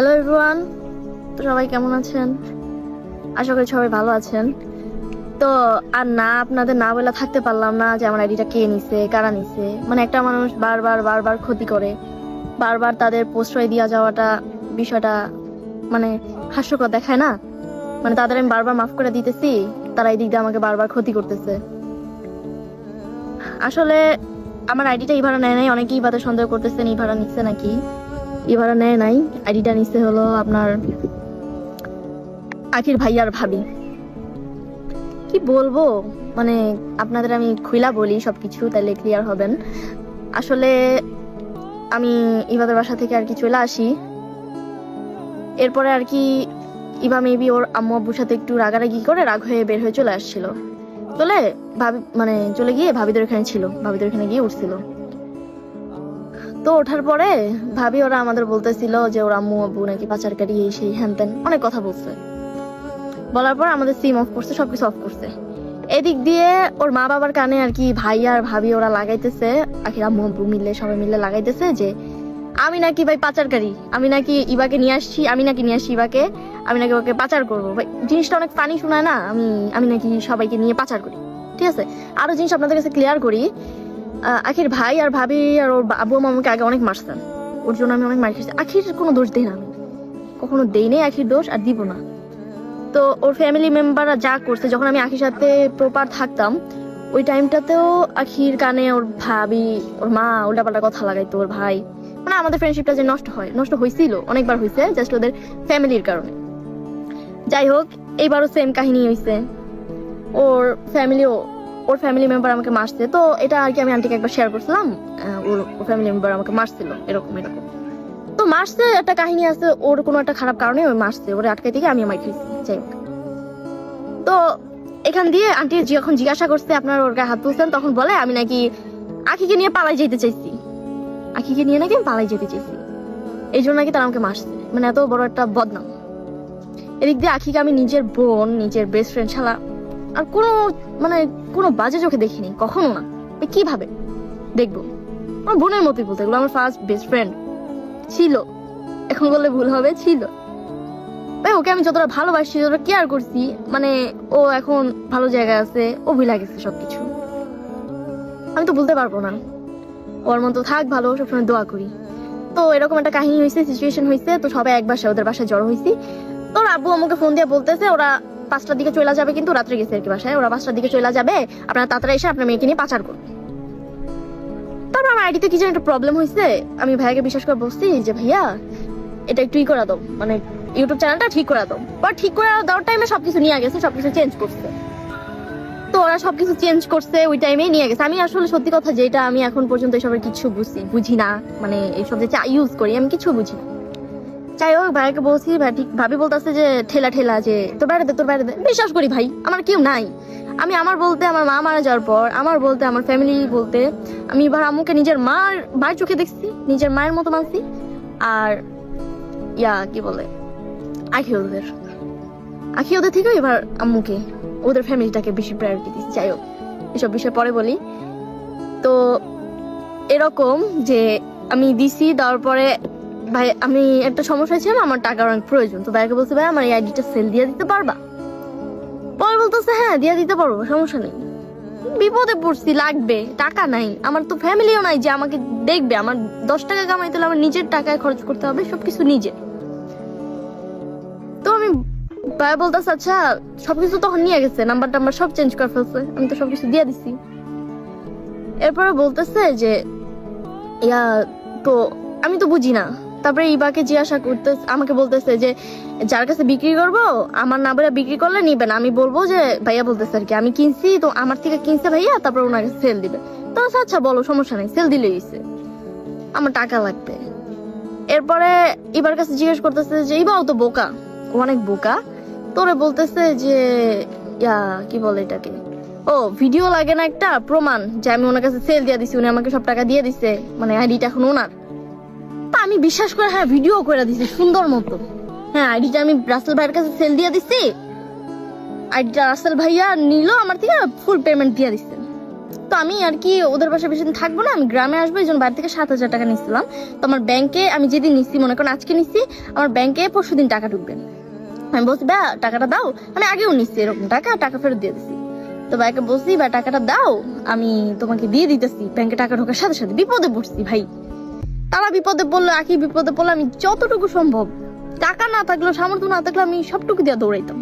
Hello everyone তো সবাই কেমন আছেন? আশা করি সবাই ভালো আছেন। তো আর না, আপনাদের না বলে থাকতে পারলাম না যে আমার আইডিটা কে নিছে, কারা নিছে। মানে একটা মানুষ বারবার বারবার ক্ষতি করে। বারবার তাদের প্রশ্রয় দেওয়া যাওয়াটা বিষয়টা মানে হাস্যকর দেখায় না? মানে তাদের আমি বারবার মাফ করে দিতেছি, তারা এই দিক দিয়ে আমাকে বারবার ক্ষতি করতেছে। আসলে আমার আইডিটা এই ভাড়া নেয় নাই, অনেকেই ইভাদের সন্দেহ করতেছেন এই ভাড়া নিচ্ছে নাকি। ইভারা নেয় নাই। আইডিটা নিচ্ছে হলো আপনার আখির ভাইয়ার ভাবি। কি বলব? মানে আপনাদের আমি খুইলা বলি সবকিছু তাহলে ক্লিয়ার হবেন। আসলে আমি ইবাদের বাসা থেকে আর কি চলে আসি। এরপরে আর কি ইবা মেবি ওর আম্মু আব্বুর সাথে একটু রাগারাগি করে রাগ হয়ে বের হয়ে চলে আসছিল। চলে ভাবি মানে চলে গিয়ে ভাবিদের এখানে ছিল, ভাবিদের এখানে গিয়ে উঠছিল। তো ওঠার পরে ভাবি ওরা আমাদের বলতেছিল যে ওর আম্মু, আব্বু নাকি পাচারকারী এই সেই হ্যান ত্যান। অনেক কথা বলছে। বলার পর আমাদের সিম অফ করছে, সবকিছু অফ করছে। এদিক দিয়ে ওর মা বাবার কানে আর কি ভাই আর ভাবি ওরা লাগাইতেছে, আখির আম্মু, আব্বু মিলে, সবাই মিলে লাগাইতেছে যে, আমি নাকি ভাই পাচারকারী আমি নাকি ইবাকে নিয়ে আসছি, আমি নাকি নিয়ে আসছি ইবাকে, আমি নাকি ওকে পাচার করব। ভাই, জিনিসটা অনেক ফানি শোনায় না? আমি আমি নাকি সবাইকে নিয়ে পাচার করি। ঠিক আছে? আরও জিনিস আপনাদের কাছে ক্লিয়ার করি আখির ভাই আর ভাবি আর ওর আম্মু আমাকে আগে অনেক মারছেন ওর জন্য আমি অনেক মার খেয়েছি। আখির কোনো দোষ দেই না আমি। কখনো দেই নেই আখির দোষ আর দিব না। তো ওর ফ্যামিলি মেম্বাররা যা করছে, যখন আমি আখির সাথে প্রপার থাকতাম, ওই টাইমটাতেও আখির কানে ওর ভাবি, ওর মা উল্টাপাল্টা কথা লাগাইতো, ওর ভাই। মানে আমাদের ফ্রেন্ডশিপটা যে নষ্ট হয়, নষ্ট হয়েছিল অনেকবার হয়েছে জাস্ট ওদের ফ্যামিলির কারণে। যাই হোক, এইবারও সেম কাহিনী হয়েছে ওর ফ্যামিলিও ওর ফ্যামিলি মেম্বার আমাকে মারছে। তো এটা আর কি আমি আন্টিকে একবার শেয়ার করছিলাম ওর ওর ফ্যামিলি মেম্বার আমাকে মারছিল, এরকম এরকম। তো মারছে, একটা কাহিনী আছে, ওর কোনো একটা খারাপ কারণে ওই মারছে, ওরে আটকাই থেকে আমি আমার যাই তো এখান দিয়ে আন্টি যখন জিজ্ঞাসা করছে, আপনার ওর গায়ে হাত তুলছেন, তখন বলে, আমি নাকি আখিকে নিয়ে পালাই যেতে চাইছি। আখিকে নিয়ে নাকি আমি পালাই যেতে চাইছি। এই জন্য নাকি তারা আমাকে মারছে। মানে এত বড় একটা বদনাম। এদিক দিয়ে আখিকে আমি নিজের বোন, নিজের বেস্ট ফ্রেন্ড ছাড়া আর কোনো মানে কোনো বাজে চোখে দেখিনি, কখনো না। কীভাবে দেখব। আমার বোনের মতোই বলতে এগুলো আমার ফার্স্ট বেস্ট ফ্রেন্ড ছিল। এখন বললে ভুল হবে, ছিল। ভাই ওকে আমি যতটা ভালোবাসি, যতটা কেয়ার করছি মানে ও এখন ভালো জায়গায় আছে, ও ভুলে গেছে সবকিছু। আমি তো বলতে পারব না। ওর মতো থাক ভালো, সবসময় দোয়া করি। তো এরকম একটা কাহিনী হয়েছে সিচুয়েশন হয়েছে তো সবাই এক ওদের বাসায় জড়ো হয়েছি তোর আব্বু আমাকে ফোন দিয়ে বলতেছে, ওরা পাঁচটার দিকে চলে যাবে কিন্তু রাত্রে গেছে আর কি বাসায়। ওরা পাঁচটার দিকে চলে যাবে, আপনারা তাড়াতাড়ি এসে আপনার মেয়েকে নিয়ে পাচার করবে তারপর আমার আইডিতে কি যেন একটা প্রবলেম হয়েছে। আমি ভাইয়াকে বিশ্বাস করে বলছি যে, ভাইয়া, এটা একটু ই করে দাও। মানে ইউটিউব চ্যানেলটা ঠিক করা দাও। বা ঠিক করে দেওয়ার টাইমে সবকিছু নিয়ে গেছে, সবকিছু চেঞ্জ করছে। তো ওরা সবকিছু চেঞ্জ করছে, ওই টাইমেই নিয়ে গেছে। আমি আসলে সত্যি কথা, যেটা আমি এখন পর্যন্ত এসবের কিছু বুঝি বুঝি না। মানে এইসব যে ইউজ করি, আমি কিছু বুঝি না। যাই হোক ভাইকে বলছি, ভাই, ঠিক, ভাবি বলতেছে যে, ঠেলা ঠেলা যে, তোর বাইরে দে, তোর বাইরে দে। বিশ্বাস করি ভাই, আমার কেউ নাই। আমি আমার বলতে আমার মা মারা যাওয়ার পর, আমার বলতে আমার ফ্যামিলি বলতে, আমি এবার আম্মুকে নিজের মার, মায়ের চোখে দেখছি, নিজের মায়ের মতো মানছি। আর, ইয়া, কি বলে, আখি ওদের। আখি ওদের থেকেও এবার আম্মুকে, ওদের ফ্যামিলিটাকে বেশি প্রায়োরিটি দিচ্ছি। যাই হোক এসব বিষয় পরে বলি। তো, এরকম যে, আমি দিছি, দেওয়ার পরে ভাই, আমি একটা সমস্যা ছিল, আমার টাকার অনেক প্রয়োজন। তো ভাইকে বলছে, ভাই, আমার এই আইডিটা সেল দিয়ে দিতে পারবা? পরে বলতেছে হ্যাঁ দিয়ে দিতে পারব, সমস্যা নেই। বিপদে পড়ছি, লাগবে, টাকা নাই। আমার তো ফ্যামিলিও নাই যে আমাকে দেখবে। আমার দশ টাকা কামাইতে হলে আমার নিজের টাকায় খরচ করতে হবে, সবকিছু নিজে তো আমি ভাই বলতেছে আচ্ছা সবকিছু তখন নিয়ে গেছে, নাম্বার টাম্বার সব চেঞ্জ করে ফেলছে, আমি তো সবকিছু দিয়ে দিছি। এরপরে বলতেছে যে, ইয়া, তো আমি তো বুঝি না। তারপরে ইবাকে জিজ্ঞাসা করতে আমাকে বলতেছে যে যার কাছে বিক্রি করব আমার না বলে বিক্রি করলে নিবে না। আমি বলব যে ভাইয়া বলতেছে আর কি আমি কিনছি তো আমার থেকে কিনছে ভাইয়া তারপর ওনাকে সেল দিবে। তো আচ্ছা, বলো সমস্যা নেই সেল দিলে দিছে আমার টাকা লাগবে। এরপরে এবার কাছে জিজ্ঞেস করতেছে যে ইবাও তো বোকা অনেক বোকা। তোরে বলতেছে যে ইয়া কি বলে এটাকে? ও ভিডিও লাগে না একটা প্রমাণ যে আমি ওনার কাছে সেল দিয়ে দিছি উনি আমাকে সব টাকা দিয়ে দিছে মানে আইডিটা এখন ওনার। আমি বিশ্বাস করে হ্যাঁ ভিডিও করে দিছি, সুন্দর মতো। হ্যাঁ আইডিটা আমি রাসেল ভাইয়ের কাছে সেল দিয়ে দিছি। আইডিটা রাসেল ভাইয়া নিল, আমার থেকে ফুল পেমেন্ট দিয়ে দিচ্ছে তো আমি আর কি ওদের বাসায় বেশি থাকব না, আমি গ্রামে আসব, এই জন্য বাড়ি থেকে সাত হাজার টাকা নিচ্ছিলাম তো আমার ব্যাংকে আমি যেদিন নিচ্ছি মনে করেন আজকে নিচ্ছি আমার ব্যাংকে পরশু দিন টাকা ঢুকবে। আমি বলছি বা টাকাটা দাও। আমি আগেও নিচ্ছি এরকম টাকা টাকা ফেরত দিয়ে দিচ্ছি তো ভাইকে বলছি বা টাকাটা দাও, আমি তোমাকে দিয়ে দিতেছি। ব্যাংকে টাকা ঢোকার সাথে সাথে বিপদে পড়ছি, ভাই। তারা বিপদে পড়ল আকি বিপদে পড়ল আমি যতটুকু সম্ভব টাকা না থাকলেও, সামর্থ্য না থাকলে আমি সবটুকু দিয়া দৌড়াইতাম।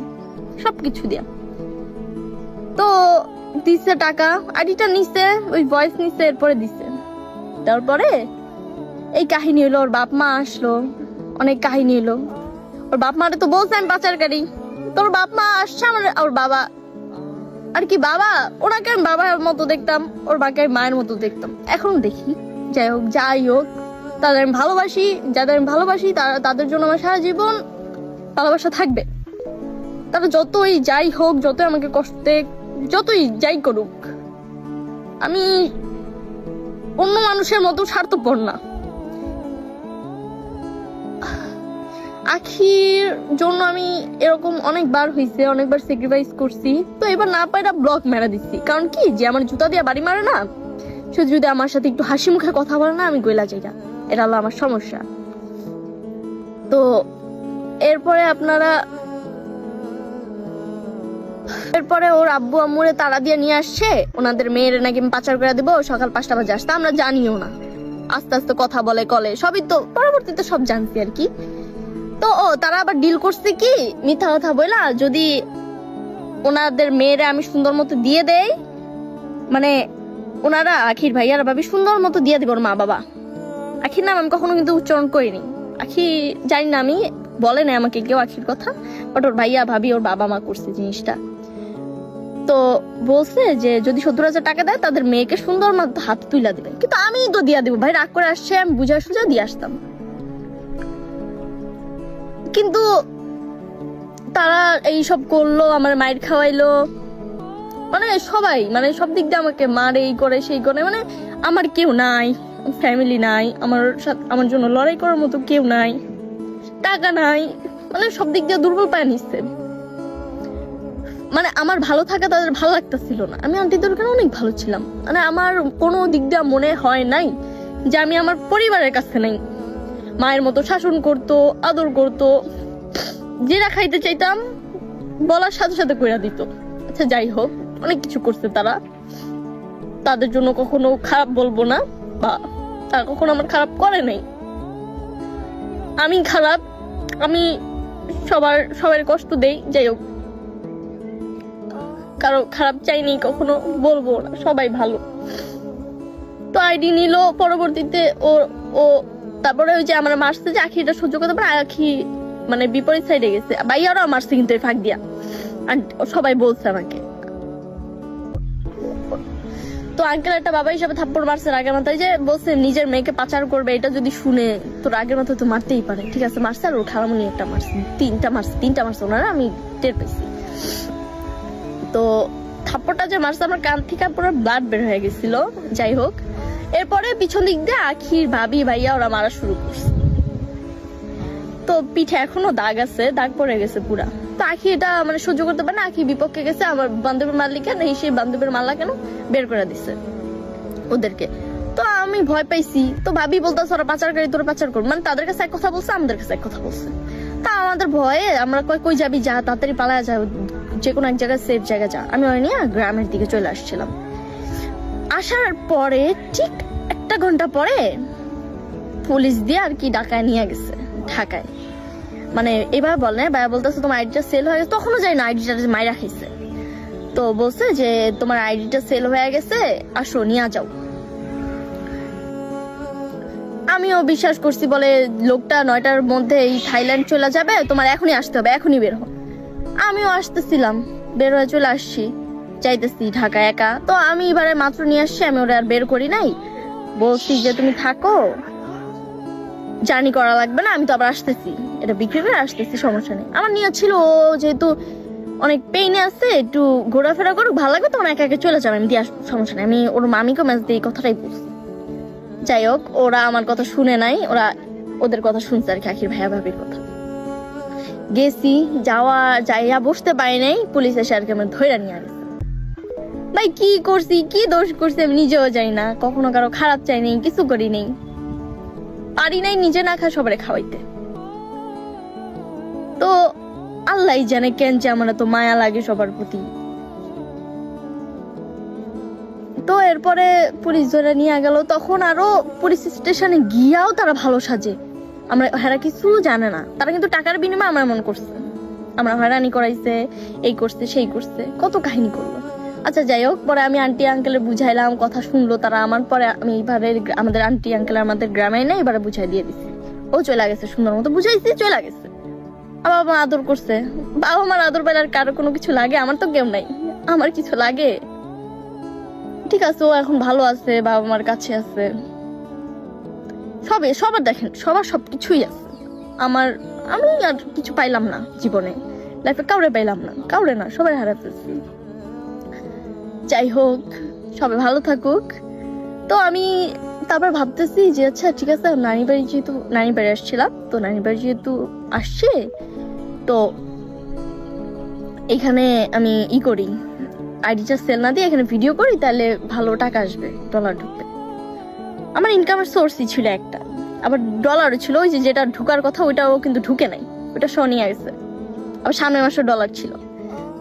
সবকিছু দিয়া। তো দিছে টাকা, আইডিটা নিছে, ওই ভয়েস নিছে, এরপরে দিছে। তারপরে এই কাহিনী হলো ওর বাপ মা আসলো, অনেক কাহিনী হলো ওর বাপ মারে তো বলছে আমি পাচারকারী। তোর বাপ মা আসছে, আমার, ওর বাবা। আর কি বাবা? ওনাকে আমি বাবার মতো দেখতাম, ওর বাকে মায়ের মতো দেখতাম। এখন দেখি, যাই হোক যাই হোক। তাদের আমি ভালোবাসি, যাদের আমি ভালোবাসি, তারা তাদের জন্য আমার সারা জীবন ভালোবাসা থাকবে। তারা যতই যাই হোক, যতই আমাকে কষ্ট, যতই যাই করুক, আমি অন্য মানুষের মতো স্বার্থপর না। আখির জন্য আমি এরকম অনেকবার হয়েছে অনেকবার স্যাক্রিফাইস করছি। তো এবার না পাইরা ব্লক মেরা দিচ্ছি। কারণ কি? যে আমার জুতা দিয়ে বাড়ি মারে না, সে যদি আমার সাথে একটু হাসি মুখে কথা বলে না, আমি গইলা যাই এটা হলো আমার সমস্যা। তো এরপরে আপনারা এরপরে ওর আব্বু আম্মুরে তারা দিয়ে নিয়ে আসছে, ওনাদের মেয়ের নাকি পাচার করে দিব, সকাল পাঁচটা বাজে আসতে, আমরা জানিও না। আস্তে আস্তে কথা বলে, কলে, সবই তো পরবর্তীতে সব জানছি আর কি। তো ও, তারা আবার ডিল করছে কি, মিথ্যা কথা বইলা, যদি ওনাদের মেয়েরা আমি সুন্দর মতো দিয়ে দেই মানে ওনারা আখির ভাইয়ারা ভাবি সুন্দর মতো দিয়ে দিব ওর মা বাবা আখির নাম আমি কখনো কিন্তু উচ্চারণ করিনি। আখি জানি না, আমি বলে না আমাকে কেউ আখির কথা বাট ওর ভাইয়া, ভাবি, ওর বাবা মা করছে জিনিসটা। তো বলছে যে, যদি সত্তর হাজার টাকা দেয়, তাদের মেয়েকে সুন্দর মতো হাত তুইলা দিবে কিন্তু আমি তো দিয়া দিব। ভাই, রাগ করে আসছে, আমি বুঝা সুঝা দিয়ে আসতাম। কিন্তু তারা এই সব করল, আমার মায়ের খাওয়াইলো। মানে সবাই মানে সব দিক দিয়ে আমাকে মারে, এই করে, সেই করে। মানে আমার কেউ নাই। ফ্যামিলি নাই, আমার সাথে, আমার জন্য লড়াই করার মতো কেউ নাই, টাকা নাই মানে সব দিক দিয়ে দুর্বল পায় নিচ্ছে। মানে আমার ভালো থাকা তাদের ভালো লাগতেছিল না। আমি আন্টিদের ওখানে অনেক ভালো ছিলাম। মানে আমার কোনো দিক দিয়ে মনে হয় নাই যে আমি আমার পরিবারের কাছে নাই। মায়ের মতো শাসন করত, আদর করত, যেটা খাইতে চাইতাম, বলার সাথে সাথে কইরা দিত। আচ্ছা যাই হোক, অনেক কিছু করছে তারা। তাদের জন্য কখনো খারাপ বলব না, বা তারা কখনো আমার খারাপ করে নাই। আমি খারাপ, আমি সবার সবার কষ্ট দেই, যাই হোক। কারও খারাপ চাইনি কখনো বলব না, সবাই ভালো। তো আইডি নিল, পরবর্তীতে ও ও, তারপরে ওই যে আমরা মারছে যে আখিটা সহ্য করতে পারে আখি মানে বিপরীত সাইডে গেছে। ভাইয়ারাও মারছে কিন্তু ফাঁক দিয়া। আর সবাই বলছে আমাকে। তো আঙ্কেল একটা বাবা হিসাবে থাপ্পড় মারছে আগের মাথায় যে বলছে নিজের মেয়েকে পাচার করবে, এটা যদি শুনে তোর আগের মাথায় তো মারতেই পারে। ঠিক আছে, মারছে আর ওর খারামনি একটা মারছে, তিনটা মারছে তিনটা মারছে, ওনারা আমি টের পেয়েছি। তো থাপ্পড়টা যে মারছে, আমার কান থেকে পুরো ব্লাড বের হয়ে গেছিল, যাই হোক। এরপরে পিছন দিক দিয়ে আখির ভাবি ভাইয়া ওরা মারা শুরু করছে। তো পিঠে এখনও দাগ আছে, দাগ পড়ে গেছে পুরা। তো আখি এটা মানে সহ্য করতে পারে না, আখি বিপক্ষে গেছে, আমার বান্ধবীর কেন এই সেই বান্ধবীর মারলা কেন বের করে দিছে ওদেরকে। তো আমি ভয় পাইছি। তো ভাবি বলতেছে, ওরা পাচারকারী তোরা পাচার কর। মানে তাদের কাছে এক কথা বলছে, আমাদের কাছে এক কথা বলছে। তা আমাদের ভয়ে আমরা কই কই যাবি? যা, তাড়াতাড়ি পালায়া যা যে কোনো এক জায়গায় সেফ জায়গায় যা। আমি ওই নিয়ে গ্রামের দিকে চলে আসছিলাম। আসার পরে ঠিক একটা ঘণ্টা পরে পুলিশ দিয়ে আর কি ঢাকায় নিয়ে গেছে, ঢাকায়। মানে এবার বলে, ভাইয়া বলতেছে তোমার আইডিটা সেল হয়ে গেছে। তখনও যাই না আইডিটা মাইরা খাইছে। তো বলছে যে, তোমার আইডিটা সেল হয়ে গেছে, আসো, নিয়ে যাও। আমিও বিশ্বাস করছি, বলে লোকটা নয়টার মধ্যে এই থাইল্যান্ড চলে যাবে, তোমার এখনই আসতে হবে, এখনই বের হো আমিও আসতেছিলাম, বের হয়ে চলে আসছি চাইতেছি ঢাকা একা। তো আমি এবারে মাত্র নিয়ে আসছি, আমি ওরা আর বের করি নাই। বলছি যে, তুমি থাকো, জার্নি করা লাগবে না, আমি তো আবার আসতেছি। এটা বিক্রি করে আসতেছি, সমস্যা নেই। আমার নিয়ে ছিল, ও যেহেতু অনেক পেইনে আছে, একটু ঘোরাফেরা করুক, ভালো লাগবে, তখন একা একা চলে যাবে, আমি দিয়ে সমস্যা নেই। আমি, ওর মামিকে ম্যাচ দিয়ে কথাটাই বলছি। যাই হোক, ওরা আমার কথা শুনে নাই, ওরা ওদের কথা শুনছে আর কি, আখির ভাইয়া ভাবির কথা। গেছি, যাওয়া, যাইয়া বসতে পারি নাই, পুলিশ এসে আর কি আমার ধৈরা নিয়ে গেছে ভাই, কি করছি, কি দোষ করছি আমি নিজেও জানি না। কখনো কারও খারাপ চাই নেই, কিছু করি নেই। পারি নাই নিজে না খা সবারে খাওয়াইতে। তো আল্লাহ জানে কেন যে আমার তো মায়া লাগে সবার প্রতি। তো এরপরে পুলিশ ধরে নিয়ে গেল, তখন আরও পুলিশ স্টেশনে গিয়াও তারা ভালো সাজে। আমরা হেরা কিছু জানে না, তারা কিন্তু টাকার বিনিময়ে আমার মন করছে। আমরা হয়রানি করাইছে, এই করছে, সেই করছে, কত কাহিনী করল। আচ্ছা যাই হোক, পরে আমি আন্টি আঙ্কেলের বুঝাইলাম, কথা শুনলো তারা, আমার পরে আমি এইভাবে আমাদের আন্টি আঙ্কেল আমাদের গ্রামে না এবারে বুঝাই দিয়ে দিছি। ও চলে গেছে, সুন্দর মতো বুঝাইছি, চলে গেছে। আমার বাবা মা আদর করছে। বাবা মার আদর পেলার কারও কোনো কিছু লাগে? আমার তো কেউ নাই। আমার কিছু লাগে? ঠিক আছে, ও এখন ভালো আছে বাবা মার কাছে আছে। সবে, সবার দেখেন, সবার সবকিছুই আছে। আমার, আমি আর কিছু পাইলাম না জীবনে। লাইফে কাউরে পাইলাম না, কাউরে না, সবাই হারাতেছি যাই হোক সবাই ভালো থাকুক। তো আমি তারপর ভাবতেছি যে আচ্ছা ঠিক আছে নানি বাড়ি যেহেতু নানি বাড়ি আসছিলাম, তো নানি বাড়ি যেহেতু আসছে, তো এখানে আমি ই করি। আইডিটা সেল না দিয়ে এখানে ভিডিও করি, তাহলে ভালো টাকা আসবে ডলার ঢুকবে। আমার ইনকামের সোর্সই ছিল একটা। আবার ডলারও ছিল, ওই যে যেটা ঢুকার কথা, ওইটাও কিন্তু ঢুকে নাই। ওটা শো নিয়ে গেছে আবার সামনের মাসে ডলার ছিল।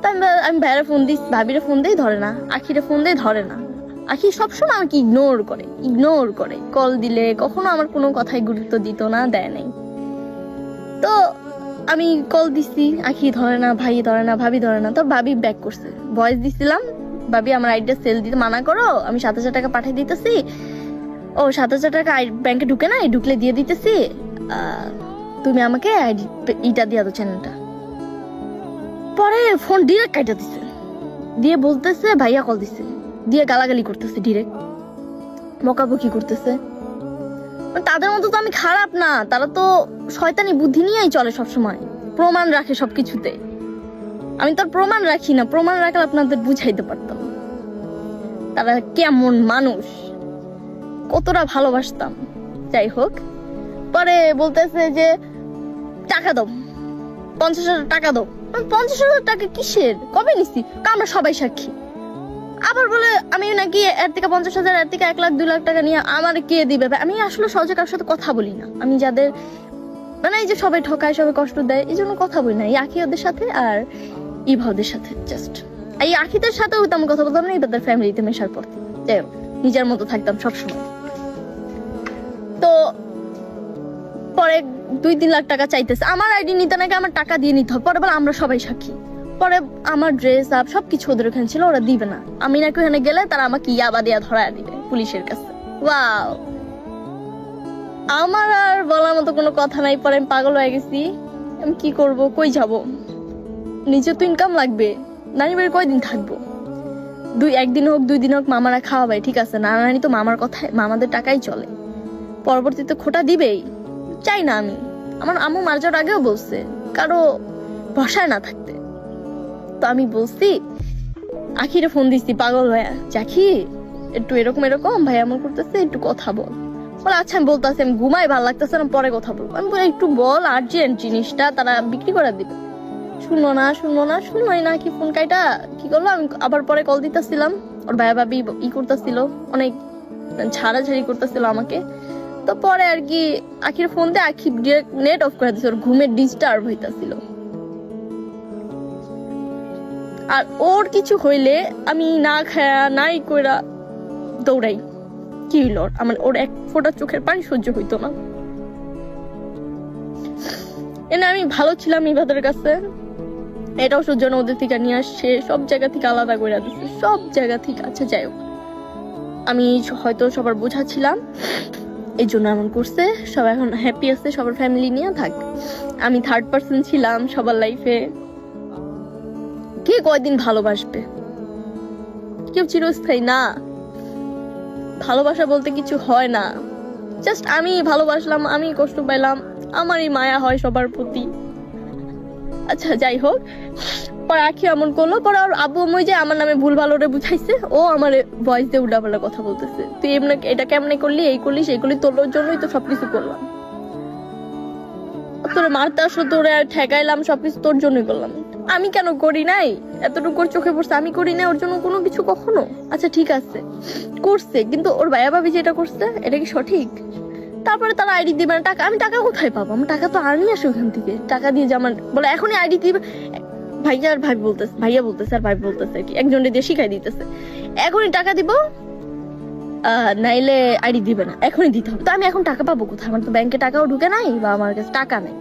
তা আমি আমি ফোন দিই ভাবিরে ফোন দিই, ধরে না। আখিরে ফোন দিই, ধরে না। আখি সবসময় আমাকে ইগনোর করে ইগনোর করে। কল দিলে কখনো আমার কোনো কথাই গুরুত্ব দিত না, দেয় নাই। তো আমি কল দিছি, আখি ধরে না, ভাই ধরে না, ভাবি ধরে না, তো ভাবি ব্যাক করছে। ভয়েস দিছিলাম, ভাবি আমার আইডিটা সেল দিতে মানা করো, আমি সাত হাজার টাকা পাঠিয়ে দিতেছি। ও সাত হাজার টাকা ব্যাংকে ঢুকে নাই, ঢুকলে দিয়ে দিতেছি। তুমি আমাকে ইটা দিয়ে দাও চ্যানেলটা পরে ফোন ডিরেক্ট কাটা দিছে। দিয়ে বলতেছে, ভাইয়া কল দিছে। দিয়ে গালাগালি করতেছে ডিরেক্ট বকাবকি করতেছে। মানে তাদের মতো তো আমি খারাপ না তারা তো শয়তানি বুদ্ধি নিয়েই চলে সব সময় প্রমাণ রাখে সবকিছুতে। আমি তো প্রমাণ রাখি না প্রমাণ রাখলে আপনাদের বুঝাইতে পারতাম। তারা কেমন মানুষ। কতটা ভালোবাসতাম। যাই হোক পরে বলতেছে যে টাকা দাও। পঞ্চাশ হাজার টাকা দাও। আমি, পঞ্চাশ হাজার টাকা কিসের? কবে নিছি? আমরা সবাই সাক্ষী। আবার বলে, আমি নাকি এর থেকে পঞ্চাশ হাজার, এর থেকে এক লাখ, দুই লাখ টাকা নিয়ে আমার কে দিবে? আমি আসলে সহজে কারোর সাথে কথা বলি না। আমি যাদের মানে এই যে সবাই ঠকায়, সবাই কষ্ট দেয়, এই জন্য কথা বলি না। এই আখি ওদের সাথে আর ইভা ওদের সাথে জাস্ট এই আখিদের সাথেও তেমন কথা বলতাম না এবার ফ্যামিলিতে মেশার পর যাই হোক, নিজের মতো থাকতাম সবসময়। তো পরে দুই, তিন লাখ টাকা চাইতেছে। আমার আইডি নিতে নাকি আমার টাকা দিয়ে নিতে হবে। পরে বলে, আমরা সবাই সাক্ষী। পরে আমার ড্রেস আপ সবকিছু ওদের ওখানে ছিল, ওরা দিবে না। আমি নাকি ওখানে গেলে তারা আমাকে ইয়াবা দিয়া ধরায় দিবে পুলিশের কাছে। ওয়াও আমার আর বলার মতো কোনো কথা নাই, পরে আমি পাগল হয়ে গেছি। আমি কি করব, কই যাব? নিজে তো ইনকাম লাগবে। নানি বাড়ি কয়দিন থাকব? দুই, একদিন হোক, দুই দিন হোক, মামারা খাওয়াবে, ঠিক আছে? নানা নানি তো মামার কথায়, মামাদের টাকাই চলে। পরবর্তীতে খোটা দিবেই। চাই না আমি। আমার আম্মু মারা যাওয়ার আগেও বলছে, কারও ভরসায় না থাকতে। আমি বলছি, আখিরে ফোন দিচ্ছি পাগল ভাইয়া। চাখি একটু এরকম এরকম ভাই এমন করতেছে, একটু কথা বল। বলে আচ্ছা আমি বলতেছি, আমি ঘুমাই লাগতেছে না পরে কথা বলব। আমি বলি, একটু বল আর্জেন্ট জিনিসটা তারা বিক্রি করে দিবে। শুনলো না শুনলো না শুনলোই না, কি ফোন কাইটা, কি করল? আমি আবার পরে কল দিতেছিলাম। ওর ভাইয়া ভাবি ই করতেছিল, অনেক ছাড়াছাড়ি করতেছিল আমাকে। তো পরে আর কি, আখির ফোন দিয়ে আখি নেট অফ করে দিচ্ছে ওর ঘুমের ডিস্টার্ব হইতাছিল। আর ওর কিছু হইলে আমি না খায়া, নাই কইরা দৌড়াই। কি হইল আমার ওর এক ফোঁটা চোখের পানি সহ্য হইতো না। এনে আমি ভালো ছিলাম ইবাদের কাছে। এটাও সহ্য না, ওদের থেকে নিয়ে আসছে, সব জায়গা থেকে আলাদা করে দিচ্ছে সব জায়গা থেকে। আচ্ছা যাই হোক। আমি হয়তো সবার বোঝাচ্ছিলাম এই জন্য এমন করছে। সবাই এখন হ্যাপি আছে, সবার ফ্যামিলি নিয়ে থাক। আমি থার্ড পার্সন ছিলাম সবার লাইফে কে কয়দিন ভালোবাসবে? কেউ চিরস্থায়ী না। ভালোবাসা বলতে কিছু হয় না। জাস্ট আমি ভালোবাসলাম, আমি কষ্ট পেলাম আমারই মায়া হয় সবার প্রতি। আচ্ছা যাই হোক। পরে আখি এমন করল, পরে আর আব্বু আম্মু যে আমার নামে ভুল ভালো রে বুঝাইছে, ও আমার ভয়েস দিয়ে উল্টাপাল্টা কথা বলতেছে। তুই এমনি এটা কেমনে করলি, এই করলি, সেই করলি, তোর জন্যই তো সবকিছু করলাম। তোরে মারতে আসলো তোরে আর ঠেকাইলাম, সবকিছু তোর জন্যই করলাম। আমি কেন করি নাই? এতটুকু ওর চোখে পড়ছে, আমি করি নাই, ওর জন্য কোনো কিছু কখনো? আচ্ছা ঠিক আছে। করছে, কিন্তু ওর ভাইয়া ভাবি যেটা করছে, এটা কি সঠিক? তারপরে তারা আইডি দিবে না টাকা আমি টাকা কোথায় পাবো? আমার টাকা তো আনি আসে ওখান থেকে। টাকা দিয়ে যে বলে, এখনই আইডি দিবে ভাইয়া আর ভাই বলতেছে ভাইয়া বলতেছে আর ভাই বলতেছে কি একজনের দিয়ে শিখাই দিতেছে। এখনই টাকা দিব নাইলে আইডি দিবে না, এখনই দিতে হবে। তো আমি এখন টাকা পাবো কোথায়? আমার তো ব্যাংকে টাকাও ঢুকে নাই বা আমার কাছে টাকা নেই।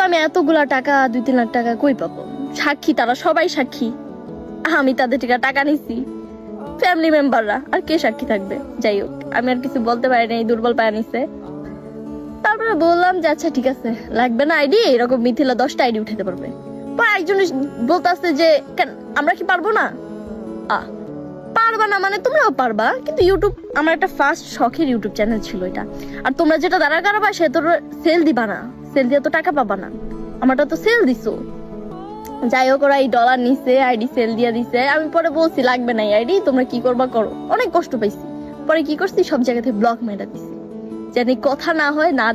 তো আমি এতগুলা টাকা, দুই তিন লাখ টাকা কই পাবো? সাক্ষী, তারা সবাই সাক্ষী। আমি তাদের থেকে টাকা নিছি। ফ্যামিলি মেম্বাররা আর কে সাক্ষী থাকবে? যাই হোক, আমি আর কিছু বলতে পারি নাই, দুর্বল পায় নিছে। তারপরে বললাম যে আচ্ছা ঠিক আছে, লাগবে না আইডি? এরকম মিথিলা দশটা আইডি উঠাতে পারবে। পর একজন বলতেছে যে, কেন, আমরা কি পারব না? আ, পারবা না মানে তোমরাও পারবা, কিন্তু ইউটিউব আমার একটা ফার্স্ট শখের ইউটিউব চ্যানেল ছিল এটা। আর তোমরা যেটা দাঁড়া করাবা সে তোর সেল দিবা না। সেল দিয়ে তো টাকা পাবা না। আমারটা তো সেল দিছো। যাই হোক, ওরা এই ডলার নিছে আইডি সেল দিয়ে দিছে। আমি পরে বলছি, লাগবে না আইডি তোমরা কি করবা করো? অনেক কষ্ট পাইছি। পরে কি করছি? সব জায়গা থেকে ব্লক মেরা দিছি। জানি কথা না হয়, না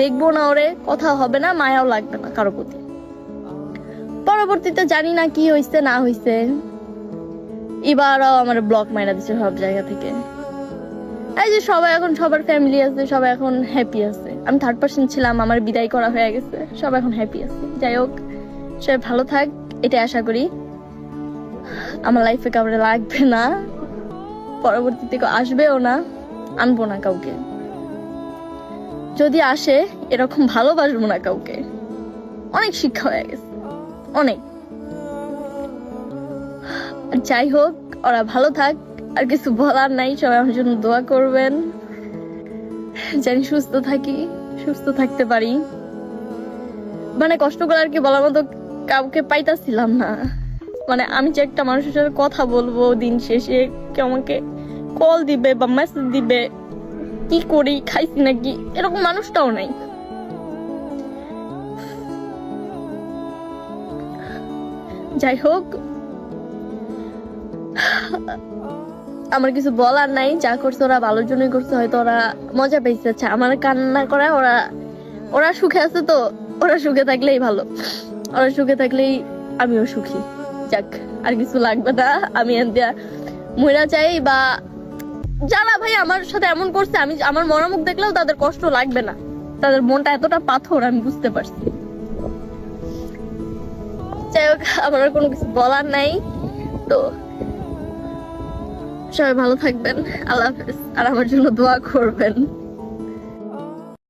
দেখব না ওরে, কথা হবে না, মায়াও লাগবে না কারও প্রতি। পরবর্তীতে জানি না কি হয়েছে না হয়েছে এবারও আমার ব্লক মাইরা দিছে সব জায়গা থেকে। এই যে সবাই এখন, সবার ফ্যামিলি আছে, সবাই এখন হ্যাপি আছে। আমি থার্ড পার্সন ছিলাম, আমার বিদায় করা হয়ে গেছে। সবাই এখন হ্যাপি আছে। যাই হোক, সবাই ভালো থাক এটা আশা করি। আমার লাইফে কাউরে লাগবে না। পরবর্তীতে আসবেও না, আনব না কাউকে। যদি আসে, এরকম ভালোবাসবো না কাউকে। অনেক শিক্ষা হয়ে গেছে। অনেক। যাই হোক, ওরা ভালো থাক, আর কিছু বলার নাই, সবাই আমার জন্য দোয়া করবেন। জানি সুস্থ থাকি। সুস্থ থাকতে পারি। মানে কষ্ট করে আর কি বলার মতো কাউকে পাইতাছিলাম না। মানে আমি যে একটা মানুষের সাথে কথা বলব দিন শেষে, কেউ আমাকে কল দিবে বা মেসেজ দিবে, কি করি, খাইছি নাকি, এরকম মানুষটাও নাই। যাই হোক আমার কিছু বলার নাই, যা করছে ওরা ভালোর জন্যই করছে, হয়তো ওরা মজা পেয়েছে। আচ্ছা আমার কান্না করা ওরা ওরা সুখে আছে তো, ওরা সুখে থাকলেই ভালো। ওরা সুখে থাকলেই আমিও সুখী। যাক, আর কিছু লাগবে না, আমি এনদিয়া মহিলা চাই বা যারা ভাই আমার সাথে এমন করছে, আমি, আমার মনোমুখ দেখলেও তাদের কষ্ট লাগবে না। তাদের মনটা এতটা পাথর, আমি বুঝতে পারছি। যাই হোক, আমার কোনো কিছু বলার নাই। তো সবাই ভালো থাকবেন। আল্লাহ হাফেজ। আর আমার জন্য দোয়া করবেন।